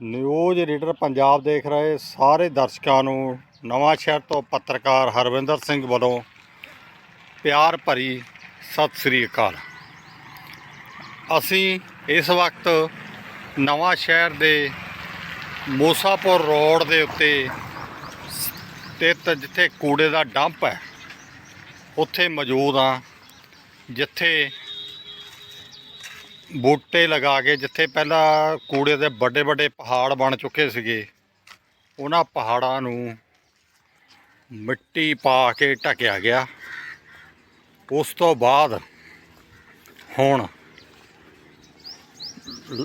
News reader Punjab ਦੇਖ ਰਹੇ ਸਾਰੇ ਦਰਸ਼ਕਾਂ ਨੂੰ, ਨਵਾਂ ਸ਼ਹਿਰ ਤੋਂ ਪੱਤਰਕਾਰ ਹਰਵਿੰਦਰ ਸਿੰਘ ਵੱਲੋਂ ਪਿਆਰ ਭਰੀ ਸਤਿ ਸ੍ਰੀ ਅਕਾਲ। ਅਸੀਂ ਇਸ ਵਕਤ ਨਵਾਂ ਸ਼ਹਿਰ ਦੇ ਮੂਸਾਪੁਰ ਰੋਡ ਦੇ ਉੱਤੇ ਸਥਿਤ ਜਿੱਥੇ ਕੂੜੇ ਦਾ ਡੰਪ ਹੈ, ਉੱਥੇ ਮੌਜੂਦ ਹਾਂ, ਜਿੱਥੇ ਬੂਟੇ ਲਗਾ ਕੇ ਜਿੱਥੇ ਪਹਿਲਾਂ ਕੂੜੇ ਦੇ ਵੱਡੇ ਵੱਡੇ ਪਹਾੜ ਬਣ ਚੁੱਕੇ ਸੀਗੇ, ਉਹਨਾਂ ਪਹਾੜਾਂ ਨੂੰ ਮਿੱਟੀ ਪਾ ਕੇ ਢਕਿਆ ਗਿਆ। ਉਸ ਤੋਂ ਬਾਅਦ ਹੁਣ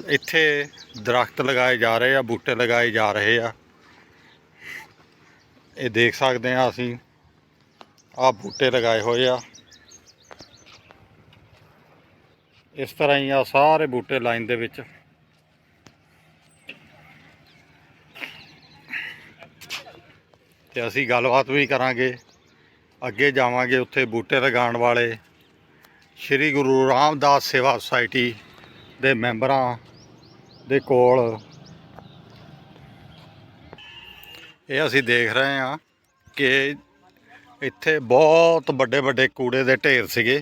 ਇੱਥੇ ਦਰਖਤ ਲਗਾਏ ਜਾ ਰਹੇ ਆ, ਬੂਟੇ ਲਗਾਏ ਜਾ ਰਹੇ ਆ। ਇਹ ਦੇਖ ਸਕਦੇ ਆ ਅਸੀਂ ਆ ਬੂਟੇ ਲਗਾਏ ਹੋਏ ਆ। ਇਸ ਤਰ੍ਹਾਂ ਹੀ ਆ ਸਾਰੇ ਬੂਟੇ ਲਾਈਨ ਦੇ ਵਿੱਚ। ਤੇ ਅਸੀਂ ਗੱਲਬਾਤ ਵੀ ਕਰਾਂਗੇ, ਅੱਗੇ ਜਾਵਾਂਗੇ ਉੱਥੇ ਬੂਟੇ ਲਗਾਉਣ ਵਾਲੇ। ਸ੍ਰੀ ਗੁਰੂ ਰਾਮਦਾਸ ਸੇਵਾ ਸੁਸਾਇਟੀ ਦੇ ਮੈਂਬਰਾਂ ਦੇ ਕੋਲ। ਇਹ ਅਸੀਂ ਦੇਖ ਰਹੇ ਹਾਂ ਕਿ ਇੱਥੇ ਬਹੁਤ ਵੱਡੇ ਵੱਡੇ ਕੂੜੇ ਦੇ ਢੇਰ ਸੀਗੇ।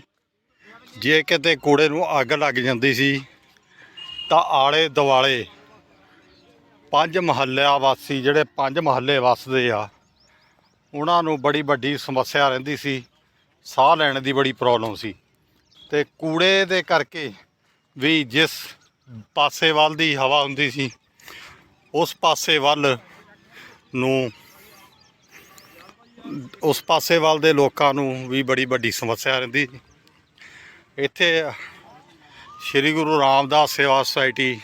ਜੇ ਕਿਤੇ ਕੂੜੇ ਨੂੰ ਅੱਗ ਲੱਗ ਜਾਂਦੀ ਸੀ, ਤਾਂ ਆਲੇ ਦੁਆਲੇ ਪੰਜ ਮਹੱਲਿਆ ਵਾਸੀ ਜਿਹੜੇ ਪੰਜ ਮਹੱਲੇ ਵਸਦੇ ਆ, ਉਹਨਾਂ ਨੂੰ ਬੜੀ ਵੱਡੀ ਸਮੱਸਿਆ ਰਹਿੰਦੀ ਸੀ, ਸਾਹ ਲੈਣ ਦੀ ਬੜੀ ਪ੍ਰੋਬਲਮ ਸੀ। ਤੇ ਕੂੜੇ ਦੇ ਕਰਕੇ ਵੀ ਜਿਸ ਪਾਸੇ ਵੱਲ ਦੀ ਹਵਾ ਹੁੰਦੀ ਸੀ, ਉਸ ਪਾਸੇ ਵੱਲ ਨੂੰ, ਉਸ ਪਾਸੇ ਵੱਲ ਦੇ ਲੋਕਾਂ ਨੂੰ ਵੀ ਬੜੀ ਵੱਡੀ ਸਮੱਸਿਆ ਰਹਿੰਦੀ ਸੀ। ਇੱਥੇ ਸ੍ਰੀ ਗੁਰੂ ਰਾਮਦਾਸ ਸੇਵਾ ਸੁਸਾਇਟੀ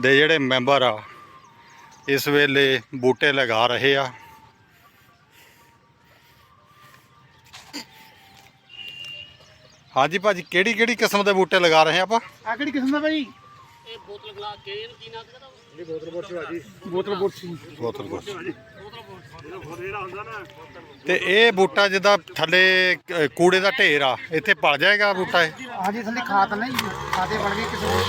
ਦੇ ਜਿਹੜੇ ਮੈਂਬਰ ਆ ਇਸ ਵੇਲੇ ਬੂਟੇ ਲਗਾ ਰਹੇ ਆ। ਹਾਂਜੀ ਭਾਜੀ ਕਿਹੜੀ ਕਿਹੜੀ ਕਿਸਮ ਦੇ ਬੂਟੇ ਲਗਾ ਰਹੇ ਆ ਆਪਾਂ? ਆ ਕਿਹੜੀ ਕਿਸਮ ਦਾ ਭਾਈ ਇਹ ਬੋਤਲ ਗਲਾ ਕੇ ਇਹਨੂੰ ਕੀ ਨਾਮ ਕਹਿੰਦਾ ਬੋਤਲ ਬੋਤਲ ਬੋਤਲ ਗੋਸ਼ੀ ਤੇ ਇਹ ਬੂਟਾ ਜਿੱਦਾਂ ਥੱਲੇ ਅ, ਕੂੜੇ ਦਾ ਢੇਰ ਆ ਇੱਥੇ ਪਲ ਜਾਏਗਾ ਬੂਟਾ ਇਹ? ਹਾਂਜੀ ਥੱਲੇ ਖਾਤ ਨਹੀਂ ਖਾਦੇ ਬਣ ਗਏ ਕਿਸੇ ਨੂੰ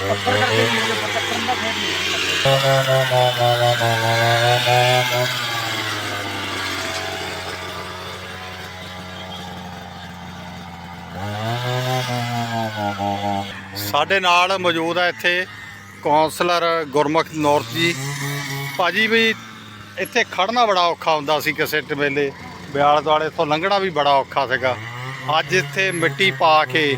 ਪੱਥਰ ਕਰਕੇ ਵੀ ਇਹ ਪੱਥਰ ਦਾ। ਫੇਰ ਸਾਡੇ ਨਾਲ ਮੌਜੂਦ ਆ ਇੱਥੇ ਕਾਉਂਸਲਰ ਗੁਰਮੁਖ ਨੌਰਥ ਜੀ। ਭਾਜੀ ਵੀ ਇੱਥੇ ਖੜਨਾ ਬੜਾ ਔਖਾ ਹੁੰਦਾ ਸੀ ਕਿਸੇ ਵੇਲੇ। ਬਿਆਲ ਦੁਆਲੇ ਤੋਂ ਲੰਘਣਾ ਵੀ ਬੜਾ ਔਖਾ ਸੀਗਾ। ਅੱਜ ਇੱਥੇ ਮਿੱਟੀ ਪਾ ਕੇ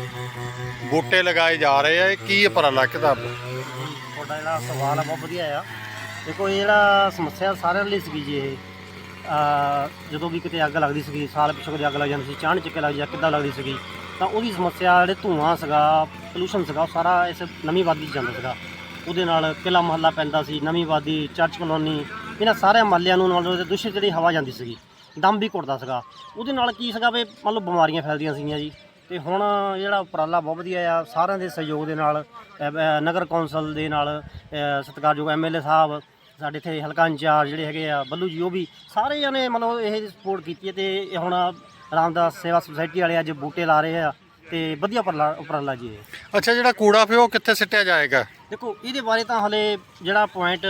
ਬੂਟੇ ਲਗਾਏ ਜਾ ਰਹੇ ਆ, ਇਹ ਕੀ ਉਪਰਾਲਾ ਕਿਦਾ ਤੁਹਾਡਾ ਜਿਹੜਾ ਸਵਾਲ ਆ, ਬਹੁਤ ਵਧੀਆ ਆ। ਦੇਖੋ, ਇਹ ਜਿਹੜਾ ਸਮੱਸਿਆ ਸਾਰਿਆਂ ਲਈ ਸੀਗੀ ਜੀ ਇਹ। ਜਦੋਂ ਵੀ ਕਿਤੇ ਅੱਗ ਲੱਗਦੀ ਸੀਗੀ, ਸਾਲ ਪਿੱਛੋਂ ਕਿਤੇ ਅੱਗ ਲੱਗ ਜਾਂਦੀ ਸੀ ਚਾਣ ਚੱਕੇ ਲੱਗ ਜਾਂ ਕਿੱਦਾਂ ਲੱਗਦੀ ਸੀਗੀ। ਤਾਂ ਉਹਦੀ ਸਮੱਸਿਆ ਜਿਹੜੇ ਧੂਆਂ ਸੀਗਾ ਪੋਲੂਸ਼ਨ ਸੀਗਾ ਉਹ ਸਾਰਾ ਇਸ ਨਵੀਂ ਵਾਦੀ 'ਚ ਜਾਂਦਾ ਸੀਗਾ। ਉਹਦੇ ਨਾਲ ਕਿਲਾ ਮਹੱਲਾ ਪੈਂਦਾ ਸੀ ਨਵੀਂ ਵਾਦੀ ਚਰਚ ਕਲੋਨੀ ਇਹਨਾਂ ਸਾਰੇ ਮਹੱਲਿਆਂ ਨੂੰ ਨਾਲ ਦੂਸ਼ਿਤ ਜਿਹੜੀ ਹਵਾ ਜਾਂਦੀ ਸੀਗੀ ਦਮ ਵੀ ਘੁੱਟਦਾ ਸੀਗਾ। ਉਹਦੇ ਨਾਲ ਕੀ ਸੀਗਾ ਵੀ ਮੰਨ ਲਓ ਬਿਮਾਰੀਆਂ ਫੈਲਦੀਆਂ ਸੀਗੀਆਂ ਜੀ। ਤੇ ਹੁਣ ਜਿਹੜਾ ਉਪਰਾਲਾ ਬਹੁਤ ਵਧੀਆ ਆ ਸਾਰਿਆਂ ਦੇ ਸਹਿਯੋਗ ਦੇ ਨਾਲ ਨਗਰ ਕੌਂਸਲ ਦੇ ਨਾਲ ਅ, ਸਤਿਕਾਰਯੋਗ ਐਮਐਲਏ ਸਾਹਿਬ ਸਾਡੇ ਇੱਥੇ ਹਲਕਾ ਇੰਚਾਰਜ ਜਿਹੜੇ ਹੈਗੇ ਆ ਬੱਲੂ ਜੀ ਉਹ ਵੀ ਸਾਰੇ ਜਣੇ ਮਤਲਬ ਇਹ ਸਪੋਰਟ ਕੀਤੀ ਹੈ ਤੇ ਇਹ ਹੁਣ ਰਾਮਦਾਸ ਸੇਵਾ ਸੁਸਾਇਟੀ ਵਾਲੇ ਅੱਜ ਬੂਟੇ ਲਾ ਰਹੇ ਆ ਤੇ ਵਧੀਆ ਉਪਰਾਲਾ ਉਪਰਾਲਾ ਜੀ ਇਹ। ਅੱਛਾ ਜਿਹੜਾ ਕੂੜਾ ਪਿਓ ਕਿੱਥੇ ਸਿੱਟਿਆ ਜਾਏਗਾ? ਦੇਖੋ ਇਹਦੇ ਬਾਰੇ ਤਾਂ ਹਲੇ ਜਿਹੜਾ ਪੁਆਇੰਟ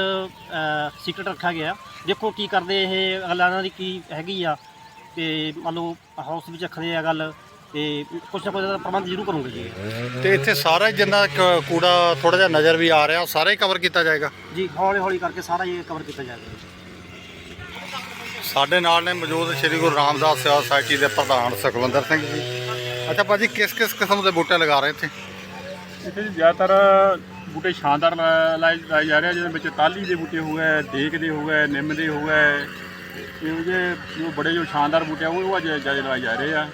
ਸੀਕ੍ਰੇਟ ਰੱਖਿਆ ਗਿਆ। ਦੇਖੋ ਕੀ ਕਰਦੇ ਇਹ ਅਗਲਾ ਇਹਨਾਂ ਦੀ ਕੀ ਹੈਗੀ ਆ। ਤੇ ਮੰਨ ਲਓ ਹਾਊਸ ਵਿੱਚ ਰੱਖਦੇ ਆ ਗੱਲ ਤੇ ਕੁਛ ਨਾ ਕੁਛ ਦਾ ਪ੍ਰਬੰਧ ਜ਼ਰੂਰ ਕਰੂੰਗੇ ਜੀ। ਤੇ ਇੱਥੇ ਸਾਰਾ ਹੀ ਜਿੰਨਾ ਕ- ਕੂੜਾ ਥੋੜਾ ਜਿਹਾ ਨਜ਼ਰ ਵੀ ਆ ਰਿਹਾ ਉਹ ਸਾਰਾ ਹੀ ਕਵਰ ਕੀਤਾ ਜਾਏਗਾ? ਜੀ ਹੌਲੀ ਹੌਲੀ ਕਰਕੇ ਸਾਰਾ ਇਹ ਕਵਰ ਕੀਤਾ ਜਾਏਗਾ। ਸਾਡੇ ਨਾਲ ਨੇ ਮੌਜੂਦ ਸ੍ਰੀ ਗੁਰੂ ਰਾਮਦਾਸ ਸੇਵਾ ਸੁਸਾਇਟੀ ਦੇ ਪ੍ਰਧਾਨ ਸੁਖਵਿੰਦਰ ਸਿੰਘ ਜੀ। ਅੱਛਾ ਭਾਜੀ ਕਿਸ ਕਿਸ ਕਿਸਮ ਦੇ ਬੂਟੇ ਲਗਾ ਰਹੇ ਇੱਥੇ? ਇੱਥੇ ਜੀ ਜ਼ਿਆਦਾਤਰ ਬੂਟੇ ਸ਼ਾਨਦਾਰ ਲਾ- ਲਾਏ ਲਾਏ ਜਾ ਰਹੇ ਆ ਜਿਹਦੇ ਵਿੱਚ ਟਾਹਲੀ ਦੇ ਬੂਟੇ ਹੋ ਗਏ ਦੇਖ ਦੇ ਹੋ ਗਏ ਨਿੰਮ ਦੇ ਹੋ ਗਏ। ਇਹੋ ਜਿਹੇ ਜੋ ਬੜੇ ਜੋ ਸ਼ਾਨਦਾਰ ਬੂਟੇ ਆ ਉਹ ਉਹ ਅੱਜ ਜ਼ਿਆਦਾ ਲਗਾਏ ਜਾ ਰਹੇ ਆ।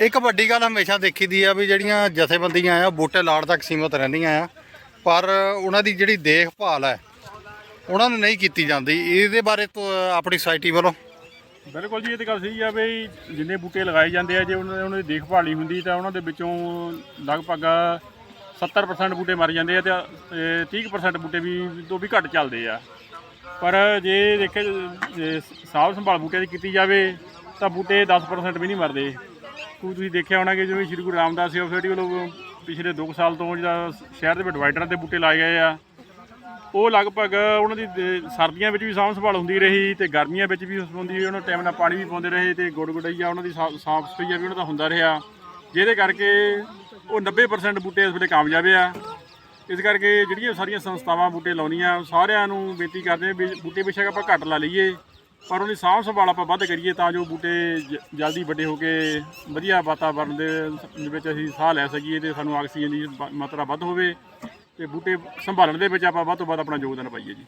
ਇੱਕ ਵੱਡੀ ਗੱਲ ਹਮੇਸ਼ਾ ਦੇਖੀ ਦੀ ਆ ਵੀ ਜਿਹੜੀਆਂ ਜਥੇਬੰਦੀਆਂ ਆ ਬੂਟੇ ਲਾਉਣ ਤੱਕ ਸੀਮਤ ਰਹਿੰਦੀਆਂ ਆ ਪਰ ਉਹਨਾਂ ਦੀ ਜਿਹੜੀ ਦੇਖਭਾਲ ਹੈ ਉਹਨਾਂ ਨੂੰ ਨਹੀਂ ਕੀਤੀ ਜਾਂਦੀ। ਇਹਦੇ ਬਾਰੇ ਤੋਂ ਆਪਣੀ ਸੋਸਾਇਟੀ ਵੱਲੋਂ। ਬਿਲਕੁਲ ਜੀ ਇਹ ਤਾਂ ਗੱਲ ਸਹੀ ਆ ਵੀ ਜਿੰਨੇ ਬੂਟੇ ਲਗਾਏ ਜਾਂਦੇ ਆ ਜੇ ਉਹਨਾਂ ਉਹਨਾਂ ਦੀ ਦੇਖਭਾਲ ਨਹੀਂ ਹੁੰਦੀ ਤਾਂ ਉਹਨਾਂ ਦੇ ਵਿੱਚੋਂ ਲਗਭਗ 70% ਬੂਟੇ ਮਰ ਜਾਂਦੇ ਆ ਤੇ ਅ, 30% ਬੂਟੇ ਵੀ ਤੋਂ ਵੀ ਘੱਟ ਚੱਲਦੇ ਆ। ਪਰ ਜੇ ਦੇਖੇ ਜੇ ਸਾਂਭ ਸੰਭਾਲ ਬੂਟੇ ਦੀ ਕੀਤੀ ਜਾਵੇ ਤਾਂ ਬੂਟੇ 10% ਵੀ ਨਹੀਂ ਮਰਦੇ। ਕੋਈ ਤੁਸੀਂ ਦੇਖਿਆ ਹੋਣਾ ਕਿ ਜਿਵੇਂ ਸ਼੍ਰੀ ਗੁਰੂ ਰਾਮਦਾਸ ਸੇਵਾ ਸੁਸਾਇਟੀ ਵੱਲੋਂ ਪਿਛਲੇ 2 ਸਾਲ ਤੋਂ ਜਿਹੜਾ ਸ਼ਹਿਰ ਦੇ ਵਿੱਚ ਡਿਵਾਈਡਰਾਂ ਤੇ ਬੂਟੇ ਲਾਏ ਗਏ ਆ। ਉਹ ਲਗਭਗ ਉਹਨਾਂ ਦੀ ਦੇ- ਸਰਦੀਆਂ ਵਿੱਚ ਵੀ ਸਾਂਭ ਸੰਭਾਲ ਹੁੰਦੀ ਰਹੀ ਤੇ ਗਰਮੀਆਂ ਵਿੱਚ ਵੀ ਹੁੰਦੀ ਰਹੀ, ਉਹਨਾਂ ਟਾਈਮ ਨਾਲ ਪਾਣੀ ਵੀ ਪਾਉਂਦੇ ਰਹੇ ਤੇ ਗੁੜ ਗੁਡਈਆ ਉਹਨਾਂ ਦੀ ਸਾ- ਸਾਫ਼ ਸਫ਼ਾਈ ਵੀ ਉਹਨਾਂ ਦਾ ਹੁੰਦਾ ਰਿਹਾ। ਜਿਹਦੇ ਕਰਕੇ ਉਹ 90% ਬੂਟੇ ਇਸ ਵੇਲੇ ਕਾਮਯਾਬ ਆ। ਇਸ ਕਰਕੇ ਜਿਹੜੀਆਂ ਸਾਰੀਆਂ ਸੰਸਥਾਵਾਂ ਬੂਟੇ ਲਾਉਣੀਆਂ ਸਾਰਿਆਂ ਨੂੰ ਬੇਨਤੀ ਕਰਦੇ ਹਾਂ ਵੀ ਬੂਟੇ ਬੇਸ਼ੱਕ ਆਪਾਂ ਘੱਟ ਲਾ ਲਈਏ, ਪਰ ਉਹਦੀ ਸਾਂਭ ਸੰਭਾਲ ਆਪਾਂ ਵੱਧ ਕਰੀਏ ਤਾਂ ਜੋ ਬੂਟੇ ਜ- ਜਲਦੀ ਵੱਡੇ ਹੋ ਕੇ ਵਧੀਆ ਵਾਤਾਵਰਣ ਦੇ ਦੇ ਵਿੱਚ ਅਸੀਂ ਸਾਹ ਲੈ ਸਕੀਏ ਤੇ ਸਾਨੂੰ ਆਕਸੀਜਨ ਦੀ ਬ- ਮਾਤਰਾ ਵੱਧ ਹੋਵੇ। ਤੇ ਬੂਟੇ ਸੰਭਾਲਣ ਦੇ ਵਿੱਚ ਆਪਾਂ ਵੱਧ ਤੋਂ ਵੱਧ ਆਪਣਾ ਯੋਗਦਾਨ ਪਾਈਏ ਜੀ।